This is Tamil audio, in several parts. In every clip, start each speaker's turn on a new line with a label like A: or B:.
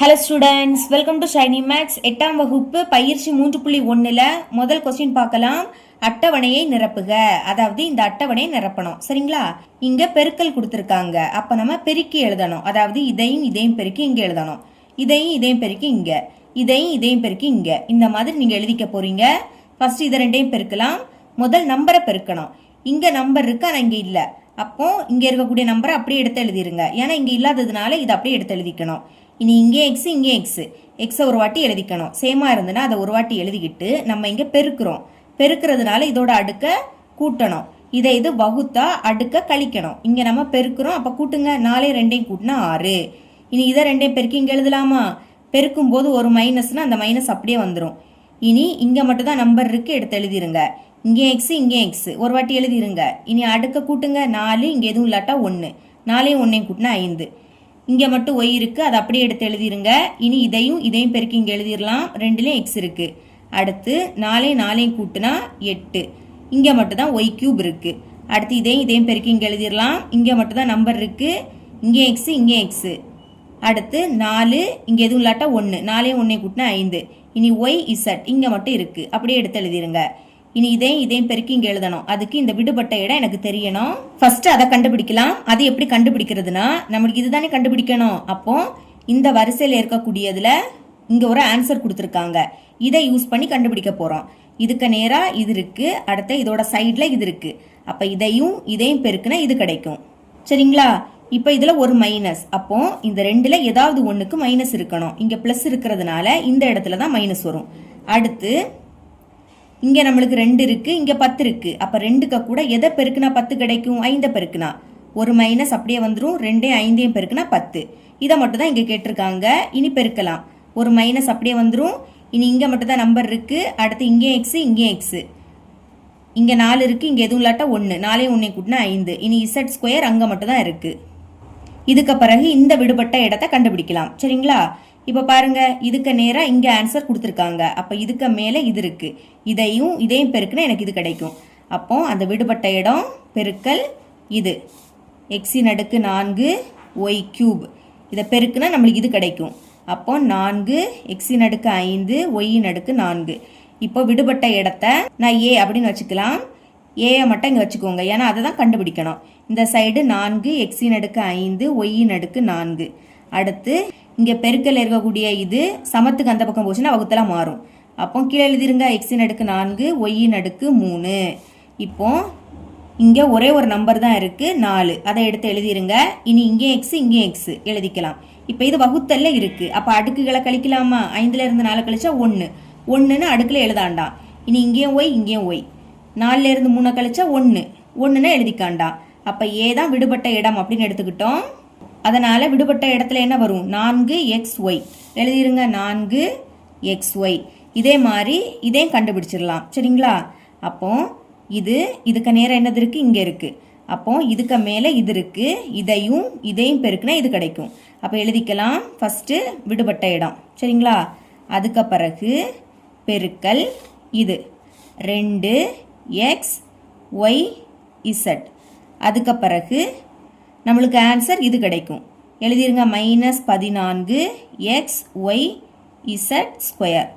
A: Hello students welcome to Shiny Max எட்டாம் வகுப்பு பயிற்சி மூன்று புள்ளி ஒன்றில் முதல் கொஸ்டின் பார்க்கலாம். அட்டவணையை நிரப்புக. அதாவது இந்த அட்டவணையை நிரப்பணும். சரிங்களா? இங்கே பெருக்கல் கொடுத்துருக்காங்க. அப்போ நம்ம பெருக்கி எழுதணும். அதாவது இதையும் இதையும் பெருக்கி இங்கே எழுதணும். இதையும் இதையும் பெருக்கி இங்கே. இதையும் இதையும் பெருக்கி இங்கே. இந்த மாதிரி நீங்கள் எழுதிக்க போகிறீங்க ஃபர்ஸ்ட் இதை ரெண்டையும் பெருக்கலாம். முதல் நம்பரை பெருக்கணும். இங்கே நம்பர் இருக்கு ஆனால் இங்கே இல்லை. அப்போ இங்கே இருக்கக்கூடிய நம்பரை அப்படியே எடுத்து எழுதிருங்க. ஏன்னா இங்கே இல்லாததுனால இதை அப்படியே எடுத்து எழுதிக்கணும். இனி இங்கே எக்ஸ் இங்கே எக்ஸ் எக்ஸை ஒரு வாட்டி எழுதிக்கணும். சேமாக இருந்ததுன்னா அதை ஒரு வாட்டி எழுதிக்கிட்டு நம்ம இங்கே பெருக்கிறோம். பெருக்கிறதுனால இதோட அடுக்க கூட்டணும். இதை இது வகுத்தா அடுக்க கழிக்கணும். இங்கே நம்ம பெருக்கிறோம். அப்போ கூட்டுங்க. நாலே ரெண்டையும் கூட்டினா ஆறு. இனி இதை ரெண்டையும் பெருக்கி இங்கே எழுதலாமா? பெருக்கும் போது ஒரு மைனஸ்னா அந்த மைனஸ் அப்படியே வந்துடும் இனி இங்கே மட்டும் தான் நம்பர் இருக்கு. எடுத்து எழுதிருங்க. இங்கே எக்ஸ் இங்கே எக்ஸ் ஒரு வாட்டி எழுதிருங்க. இனி அடுக்க கூட்டுங்க. நாலு இங்கே எதுவும் இல்லாட்டா ஒன்று நாலையும் ஒன்றையும் கூட்டினா ஐந்து. இங்கே மட்டும் ஒய் இருக்குது அதை அப்படியே எடுத்து எழுதிருங்க. இனி இதையும் இதையும் பெருக்கி இங்கே எழுதிடலாம் ரெண்டுலேயும் எக்ஸ் இருக்குது அடுத்து நாலையும் நாலையும் கூட்டினா எட்டு. இங்கே மட்டும் தான் ஒய் கியூப் இருக்குது அடுத்து இதையும் இதையும் பெருக்கி இங்கே எழுதிடலாம் இங்கே மட்டும் தான் நம்பர் இருக்குது இங்கே எக்ஸு இங்கே எக்ஸு அடுத்து நாலு இங்கே எதுவும் இல்லாட்டா ஒன்று நாலையும் ஒன்றையும் கூட்டினா ஐந்து. இனி ஒய் இசட் இங்கே மட்டும் இருக்குது அப்படியே எடுத்து எழுதிருங்க. இனி இதையும் இதையும் பெருக்கி இங்கே எழுதணும். அதுக்கு இந்த விடுபட்ட இடம் எனக்கு தெரியணும். ஃபர்ஸ்ட் அதை கண்டுபிடிக்கலாம். அது எப்படி கண்டுபிடிக்கிறதுனா நம்மளுக்கு இதுதானே கண்டுபிடிக்கணும். அப்போ இந்த வரிசையில் இருக்கக்கூடியதுல இங்க ஒரு ஆன்சர் கொடுத்துருக்காங்க. இதை யூஸ் பண்ணி கண்டுபிடிக்க போறோம். இதுக்கு நேரா இது இருக்கு. அடுத்த இதோட சைடில் இது இருக்கு. அப்ப இதையும் இதையும் பெருக்குனா இது கிடைக்கும். சரிங்களா? இப்போ இதுல ஒரு மைனஸ் அப்போ இந்த ரெண்டுல ஏதாவது ஒண்ணுக்கு மைனஸ் இருக்கணும். இங்க பிளஸ் இருக்கிறதுனால இந்த இடத்துல தான் மைனஸ் வரும். அடுத்து இங்கே நம்மளுக்கு ரெண்டு இருக்குது இங்கே பத்து இருக்குது அப்போ ரெண்டுக்கு கூட எதை பெருக்குனா பத்து கிடைக்கும்? ஐந்தை பெருக்குனா. ஒரு மைனஸ் அப்படியே வந்துடும் ரெண்டையும் ஐந்தையும் பெருக்குனா பத்து. இதை மட்டும் தான் இங்கே கேட்டிருக்காங்க. இனி பெருக்கலாம். ஒரு மைனஸ் அப்படியே வந்துடும் இனி இங்கே மட்டும் தான் நம்பர் இருக்குது அடுத்து இங்கேயும் எக்ஸு இங்கேயும் எக்ஸு இங்கே நாலு இருக்குது இங்கே எதுவும் இல்லாட்டா ஒன்று நாலையும் ஒன்றே கூட்டினா ஐந்து. இனி இசட் ஸ்கொயர் அங்கே மட்டும் தான் இருக்குது இதுக்கு பிறகு இந்த விடுபட்ட இடத்த கண்டுபிடிக்கலாம். சரிங்களா? இப்போ பாருங்க இதுக்கு நேராக இங்கே ஆன்சர் கொடுத்துருக்காங்க. அப்போ இதுக்கு மேலே இது இருக்குது இதையும் இதையும் பெருக்குனா எனக்கு இது கிடைக்கும். அப்போ அந்த விடுபட்ட இடம் பெருக்கல் இது. எக்ஸின் அடுக்கு நான்கு ஒய் கியூப் இதை பெருக்குனா நம்மளுக்கு இது கிடைக்கும். அப்போ நான்கு எக்ஸின் அடுக்கு ஐந்து ஒய்யின் அடுக்கு நான்கு. இப்போ விடுபட்ட இடத்த நான் ஏ அப்படின்னு வச்சுக்கலாம். ஏயை மட்டும் இங்கே வச்சுக்கோங்க. ஏன்னா அதை தான் கண்டுபிடிக்கணும். இந்த சைடு நான்கு எக்ஸின் அடுக்கு ஐந்து ஒய்யின் அடுக்கு நான்கு. அடுத்து இங்கே பெருக்கல் இருக்கக்கூடிய இது சமத்துக்கு அந்த பக்கம் போச்சுன்னா வகுத்தலாம் மாறும். அப்போ கீழே எழுதிருங்க எக்ஸின் அடுக்கு நான்கு ஒய்யின் அடுக்கு மூணு. இப்போ இங்கே ஒரே ஒரு நம்பர் தான் இருக்குது நாலு. அதை எடுத்து எழுதிருங்க. இனி இங்கே எக்ஸு இங்கே எக்ஸு எழுதிக்கலாம். இப்போ இது வகுத்தல்ல இருக்குது அப்போ அடுக்குகளை கழிக்கலாமா? ஐந்துல இருந்து நாலு கழிச்சா ஒன்று ஒன்றுன்னு அடுக்கில் எழுதாண்டாம் இனி இங்கேயும் ஒய் இங்கேயும் ஒய் நாலுல இருந்து மூணை கழிச்சா ஒன்று ஒன்றுன்னு எழுதிக்காண்டாம் அப்போ ஏ தான் விடுபட்ட இடம் அப்படின்னு எடுத்துக்கிட்டோம். அதனால் விடுபட்ட இடத்துல என்ன வரும்? நான்கு எக்ஸ் ஒய் எழுதிருங்க நான்கு எக்ஸ் ஒய் இதே மாதிரி இதையும் கண்டுபிடிச்சிடலாம். சரிங்களா? அப்போ இது இதுக்கு நேரம் என்னது இருக்குது இங்கே இருக்குது அப்போ இதுக்கு மேலே இது இருக்குது இதையும் இதையும் பெருக்குனா இது கிடைக்கும். அப்போ எழுதிக்கலாம். ஃபஸ்ட்டு விடுபட்ட இடம். சரிங்களா? அதுக்கு பிறகு பெருக்கல் இது. ரெண்டு எக்ஸ் ஒய் இசட் அதுக்கு பிறகு நம்மளுக்கு ஆன்சர் இது கிடைக்கும். எழுதிருங்க மைனஸ் பதினான்கு X Y Z square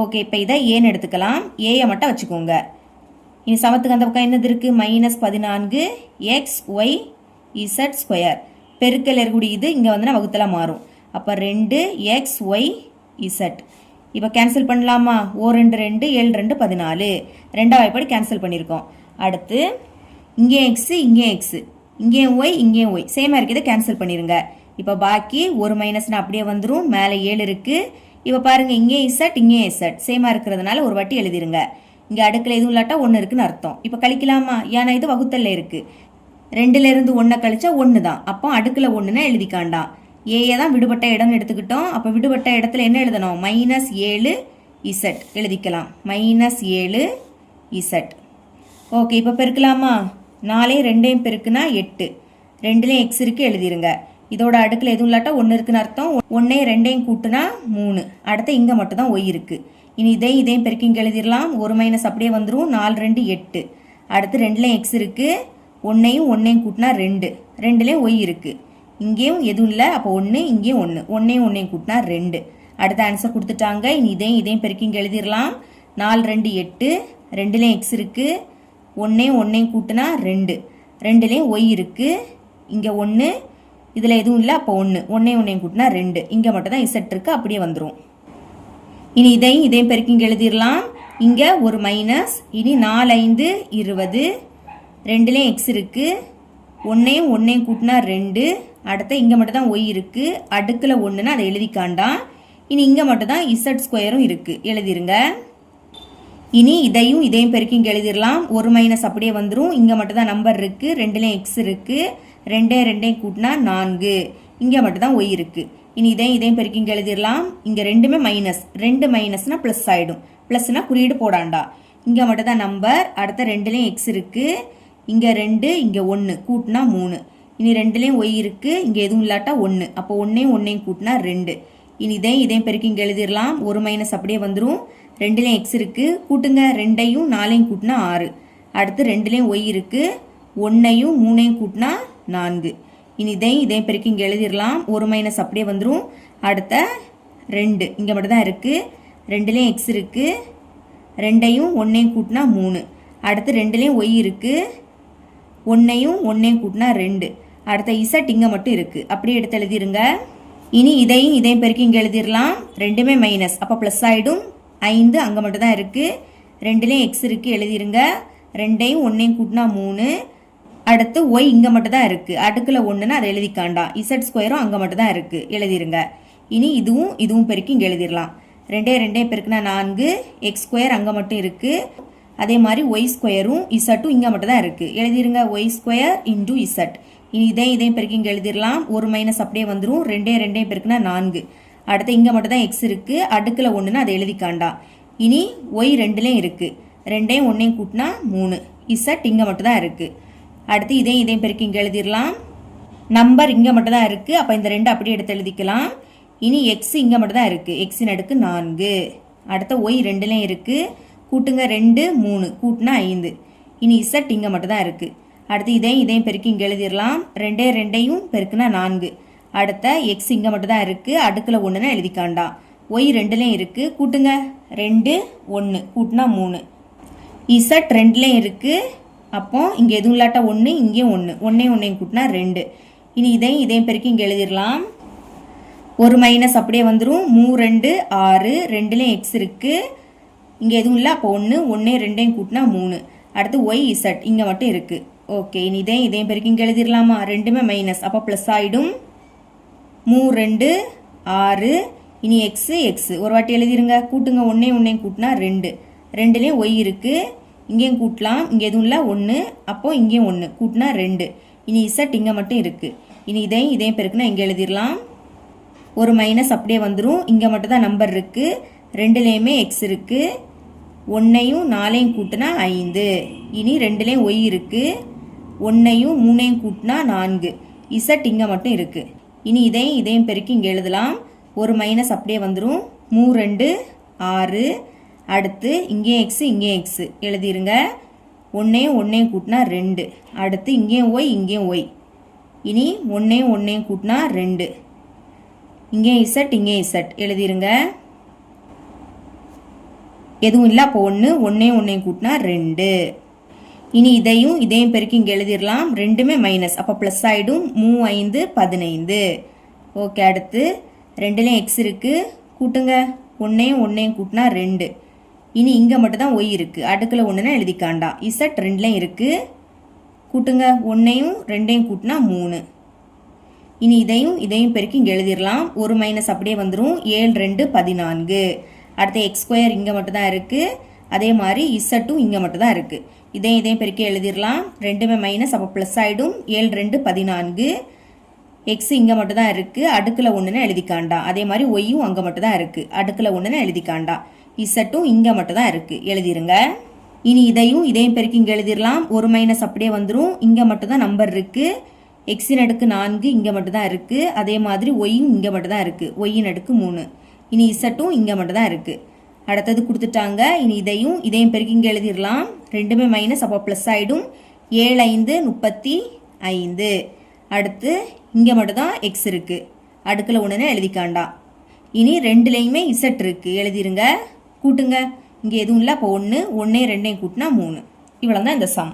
A: okay இப்போ இதை ஏன்னு எடுத்துக்கலாம். ஏயை மட்டும் வச்சுக்கோங்க. இனி சமத்துக்கு அந்த பக்கம் என்னது இருக்குது மைனஸ் பதினான்கு எக்ஸ் ஒய் இசட் ஸ்கொயர் பெருக்கல் இருக்கக்கூடிய இது இங்கே வந்து வகுத்தில் மாறும். அப்போ ரெண்டு எக்ஸ் ஒய் இசட் இப்போ கேன்சல் பண்ணலாமா? ஓ ரெண்டு ரெண்டு ஏழு ரெண்டு பதினாலு. ரெண்டாவது வாய்ப்பாடு கேன்சல் பண்ணியிருக்கோம் அடுத்து இங்கே எக்ஸு இங்கே எக்ஸு இங்கேயும் ஒய் இங்கேயும் ஒய். சேமாக இருக்கிறத கேன்சல் பண்ணிடுங்க இப்போ பாக்கி ஒரு மைனஸ்னால் அப்படியே வந்துடும் மேலே ஏழு இருக்குது இப்போ பாருங்கள் இங்கே இசட் இங்கே இசட் சேமாக இருக்கிறதுனால ஒரு வாட்டி எழுதிருங்க. இங்கே அடுக்கில் எதுவும் இல்லாட்டா ஒன்று இருக்குன்னு அர்த்தம். இப்போ கழிக்கலாமா? ஏன்னா இது வகுத்தல்ல இருக்குது ரெண்டுலேருந்து ஒன்றை கழிச்சா ஒன்று தான் அப்போ அடுக்கில் ஒன்றுனா எழுதிக்காண்டாம். ஏஏ தான் விடுபட்ட இடம்னு எடுத்துக்கிட்டோம். அப்போ விடுபட்ட இடத்துல என்ன எழுதணும்? மைனஸ் ஏழு இசட் எழுதிக்கலாம். மைனஸ் ஏழு இசட் ஓகே இப்போ பெருக்கலாமா? நாலையும் ரெண்டையும் பெருக்குனா எட்டு. ரெண்டுலேயும் எக்ஸ் இருக்கு எழுதிருங்க. இதோட அடுக்கில் எதுவும் இல்லாட்டா ஒன்று இருக்குன்னு அர்த்தம். ஒன்றையும் ரெண்டையும் கூட்டுனா மூணு. அடுத்து இங்கே மட்டும் தான் ஒய் இருக்குது இனி இதையும் இதையும் பெருக்கி இங்கே எழுதிடலாம் ஒரு மைனஸ் அப்படியே வந்துடும் நாலு ரெண்டு எட்டு. அடுத்து ரெண்டுலேயும் எக்ஸ் இருக்குது ஒன்றையும் ஒன்றையும் கூட்டினா ரெண்டு. ரெண்டுலேயும் ஒய் இருக்கு. இங்கேயும் எதுவும் இல்லை. அப்போ ஒன்று இங்கேயும் ஒன்று ஒன்றையும் ஒன்றையும் கூட்டினா ரெண்டு. அடுத்த ஆன்சர் கொடுத்துட்டாங்க. இனி இதையும் இதையும் பெருக்கி இங்கே எழுதிடலாம் நாலு ரெண்டு எட்டு. ரெண்டுலேயும் எக்ஸ் இருக்குது ஒன்றையும் ஒன்றையும் கூட்டினா ரெண்டு. ரெண்டுலேயும் ஒய் இருக்குது இங்கே ஒன்று இதில் எதுவும் இல்லை அப்போ ஒன்று ஒன்றையும் ஒன்றையும் கூட்டினா ரெண்டு. இங்கே மட்டும் தான் இசட் இருக்குது அப்படியே வந்துடும் இனி இதையும் இதையும் பெருக்கி இங்கே எழுதிடலாம். இங்கே ஒரு மைனஸ் இனி நாலு ஐந்து இருபது. ரெண்டுலேயும் எக்ஸ் இருக்குது ஒன்றையும் ஒன்றையும் கூட்டினா ரெண்டு. அடுத்த இங்கே மட்டும் தான் ஒய் இருக்குது அடுக்கில் ஒன்றுனா அதை எழுதிக்காண்டாம். இனி இங்கே மட்டும் தான் இசட் ஸ்கொயரும் இருக்குது எழுதிருங்க. இனி இதையும் இதையும் பெருக்கி இங்கே எழுதிடலாம். ஒரு மைனஸ் அப்படியே வந்துடும் இங்கே மட்டும்தான் நம்பர் இருக்குது ரெண்டுலேயும் எக்ஸ் இருக்குது ரெண்டே ரெண்டையும் கூட்டினா நான்கு. இங்கே மட்டும்தான் ஒய் இருக்குது இனி இதையும் இதையும் பெருக்கி இங்கே எழுதிடலாம். இங்கே ரெண்டுமே மைனஸ் ரெண்டு மைனஸ்னால் ப்ளஸ் ஆகிடும் ப்ளஸ்னால் குறியீடு போடாண்டா. இங்கே மட்டும்தான் நம்பர் அடுத்த ரெண்டுலேயும் எக்ஸ் இருக்குது இங்கே ரெண்டு இங்கே ஒன்று கூட்டினா மூணு. இனி ரெண்டுலேயும் ஒய் இருக்குது இங்கே எதுவும் இல்லாட்டா ஒன்று அப்போ ஒன்றையும் ஒன்றையும் கூட்டினா ரெண்டு. இனி இதையும் இதையும் பெருக்கி இங்கே எழுதிடலாம் ஒரு மைனஸ் அப்படியே வந்துடும் ரெண்டுலேயும் எக்ஸ் இருக்குது கூட்டுங்க. ரெண்டையும் நாலையும் கூட்டினா ஆறு. அடுத்து ரெண்டுலேயும் ஒய் இருக்குது ஒன்றையும் மூணையும் கூட்டினா நான்கு. இனி இதையும் இதையும் பெருக்கி இங்கே எழுதிடலாம் ஒரு மைனஸ் அப்படியே வந்துடும் அடுத்த ரெண்டு. இங்கே மட்டும் தான் இருக்குது ரெண்டுலேயும் எக்ஸ் இருக்குது ரெண்டையும் ஒன்றையும் கூட்டினா மூணு. அடுத்து ரெண்டுலேயும் ஒய் இருக்குது ஒன்றையும் ஒன்றையும் கூட்டினா ரெண்டு. அடுத்த இசட் இங்கே மட்டும் இருக்குது அப்படியே எடுத்து எழுதிருங்க. இனி இதையும் இதையும் பெருக்கி இங்கே எழுதிடலாம். ரெண்டுமே மைனஸ் அப்போ ப்ளஸ் ஆகிடும் ஐந்து அங்கே மட்டும் தான் இருக்குது ரெண்டுலேயும் எக்ஸ் இருக்குது எழுதிருங்க. ரெண்டையும் ஒன்றையும் கூட்டினா மூணு. அடுத்து ஒய் இங்கே மட்டும் தான் இருக்குது அடுக்கில் ஒன்றுனா அதை எழுதிக்காண்டாம் இசட் ஸ்கொயரும் அங்கே மட்டும் தான் இருக்குது எழுதிருங்க. இனி இதுவும் இதுவும் பெருக்கி இங்கே எழுதிடலாம். ரெண்டே ரெண்டே பெருக்குனா நான்கு. எக்ஸ் ஸ்கொயர் அங்கே மட்டும் இருக்குது அதே மாதிரி ஒய் ஸ்கொயரும் இசட்டும் இங்கே மட்டும் தான் இருக்குது எழுதிருங்க ஒய் ஸ்கொயர் இன்டூ இசட் இனி இதையும் பெருக்கி இங்கே எழுதிடலாம். ஒரு மைனஸ் அப்படியே வந்துடும் ரெண்டே ரெண்டையும் பெருக்குனா நான்கு. அடுத்து இங்கே மட்டும் தான் எக்ஸ் இருக்குது அடுக்கில் ஒன்றுனா அதை எழுதிக்காண்டாம் இனி ஒய் ரெண்டுலேயும் இருக்குது ரெண்டையும் ஒன்றையும் கூட்டினா மூணு. இசட் இங்கே மட்டும் தான் இருக்குது அடுத்து இதையும் இதையும் பெருக்கி இங்கே எழுதிடலாம். நம்பர் இங்கே மட்டும் தான் இருக்குது அப்போ இந்த ரெண்டு அப்படியே எடுத்து எழுதிக்கலாம். இனி எக்ஸ் இங்கே மட்டும் தான் இருக்குது எக்ஸின் அடுக்கு நான்கு. அடுத்த ஒய் ரெண்டுலேயும் இருக்குது கூட்டுங்க ரெண்டு மூணு. கூட்டினா ஐந்து. இனி இசட் இங்கே மட்டும் தான் இருக்குது அடுத்து இதையும் இதையும் பெருக்கி இங்கே எழுதிடலாம். ரெண்டே ரெண்டையும் பெருக்குனா நான்கு. அடுத்த எக்ஸ் இங்கே மட்டும் தான் இருக்குது அடுக்கில் ஒன்றுனா எழுதிக்காண்டாம் ஒய் ரெண்டுலேயும் இருக்குது கூட்டுங்க. ரெண்டு ஒன்று கூட்டினா மூணு. இசட் ரெண்டுலேயும் இருக்குது அப்போ இங்கே எதுவும் இல்லாட்டா ஒன்று இங்கேயும் ஒன்று ஒன்றையும் ஒன்றையும் கூட்டினா ரெண்டு. இனி இதையும் இதையும் பெருக்கி இங்கே எழுதிடலாம். ஒரு மைனஸ் அப்படியே வந்துடும் மூ ரெண்டு ஆறு. ரெண்டுலேயும் எக்ஸ் இருக்குது இங்கே எதுவும் இல்லை. அப்போ ஒன்று ஒன்றே ரெண்டையும் கூட்டினா மூணு. அடுத்து ஒய் இசட் இங்கே மட்டும் இருக்குது ஓகே இனி இதையும் இதையும் பெருக்கி இங்கே எழுதிடலாமா ரெண்டுமே மைனஸ் அப்போ ப்ளஸ் ஆகிடும் மூ ரெண்டு ஆறு. இனி எக்ஸு எக்ஸு ஒரு வாட்டி எழுதிருங்க. கூட்டுங்க. ஒன்றே ஒன்றையும் கூட்டினா ரெண்டு. ரெண்டுலேயும் ஒய் இருக்குது இங்கேயும் கூட்டலாம். இங்கே எதுவும் இல்லை. ஒன்று அப்போது இங்கேயும் ஒன்று கூட்டினா ரெண்டு. இனி இசட் இங்கே மட்டும் இருக்குது இனி இதையும் இதையும் பெருக்குனா இங்கே எழுதிடலாம் ஒரு மைனஸ் அப்படியே வந்துடும் இங்கே மட்டும் தான் நம்பர் இருக்குது ரெண்டுலேயுமே எக்ஸ் இருக்குது ஒன்றையும் நாலையும் கூட்டினா ஐந்து. இனி ரெண்டுலேயும் ஒய் இருக்குது ஒன்றையும் மூணையும் கூட்டினா நான்கு. இசட் இங்கே மட்டும் இருக்குது இனி இதையும் இதையும் பெருக்கி இங்கே எழுதலாம். ஒரு மைனஸ் அப்படியே வந்துடும் மூ ரெண்டு ஆறு. அடுத்து இங்கேயும் எக்ஸு இங்கேயும் எக்ஸு எழுதிருங்க. ஒன்றையும் ஒன்றையும் கூட்டினா ரெண்டு. அடுத்து இங்கேயும் ஒய் இங்கேயும் ஒய் இனி ஒன்றையும் ஒன்றையும் கூட்டினா ரெண்டு. இங்கேயும் இசட் இங்கே இசட் எழுதிருங்க. எதுவும் இல்லை அப்போ ஒன்று ஒன்றையும் ஒன்றையும் கூட்டினா ரெண்டு. இனி இதையும் இதையும் பெருக்கி இங்கே எழுதிடலாம். ரெண்டுமே மைனஸ் அப்போ ப்ளஸ் ஆகிடும் மூ ஐந்து பதினைந்து. ஓகே அடுத்து ரெண்டுலேயும் எக்ஸ் இருக்குது கூட்டுங்க. ஒன்றையும் ஒன்றையும் கூட்டினா ரெண்டு. இனி இங்கே மட்டும்தான் ஒய் இருக்குது அடுக்கில் ஒன்றுனா எழுதிக்காண்டாம் இசட் ரெண்டுலேயும் இருக்குது கூட்டுங்க. ஒன்றையும் ரெண்டையும் கூட்டினா மூணு. இனி இதையும் இதையும் பெருக்கி இங்கே எழுதிடலாம். ஒரு மைனஸ் அப்படியே வந்துடும் ஏழு ரெண்டு பதினான்கு. அடுத்து எக்ஸ் ஸ்கொயர் இங்கே மட்டும்தான் இருக்குது அதே மாதிரி இசட்டும் இங்கே மட்டும்தான் இருக்குது இதையும் இதையும் பெருக்கி எழுதிடலாம். ரெண்டுமே மைனஸ் அப்போ ப்ளஸ் ஆகிடும் ஏழு ரெண்டு பதினான்கு. எக்ஸ் இங்கே மட்டும் தான் இருக்குது அடுக்கில் ஒன்றுன்னு எழுதிக்காண்டா. அதே மாதிரி ஒய்யும் அங்கே மட்டும் தான் இருக்குது அடுக்கில் ஒன்றுன்னு எழுதிக்காண்டா. இசட்டும் இங்கே மட்டும் தான் இருக்குது எழுதிருங்க. இனி இதையும் இதையும் பெருக்கி இங்கே எழுதிடலாம். ஒரு மைனஸ் அப்படியே வந்துடும் இங்கே மட்டும் தான் நம்பர் இருக்குது எக்ஸின் அடுக்கு நான்கு இங்கே மட்டும் தான் இருக்குது அதே மாதிரி ஒய்யும் இங்கே மட்டும் தான் இருக்குது ஒய்யின் அடுக்கு மூணு. இனி இசட்டும் இங்கே மட்டும் தான் இருக்குது அடுத்தது கொடுத்துட்டாங்க. இனி இதையும் இதையும் பெருக்கி இங்கே எழுதிடலாம். ரெண்டுமே மைனஸ் அப்போ ப்ளஸ் ஆகிடும் ஏழு ஐந்து முப்பத்தி ஐந்து. அடுத்து இங்கே மட்டும்தான் எக்ஸ் இருக்குது அடுக்கில் ஒன்றுன்னு எழுதிக்காண்டாம் இனி ரெண்டுலேயுமே இசட் இருக்குது எழுதிருங்க. கூட்டுங்க. இங்கே எதுவும் இல்லை. அப்போ ஒன்று ஒன்றே ரெண்டையும் கூட்டினா மூணு. இவ்வளோ தான் இந்த சம்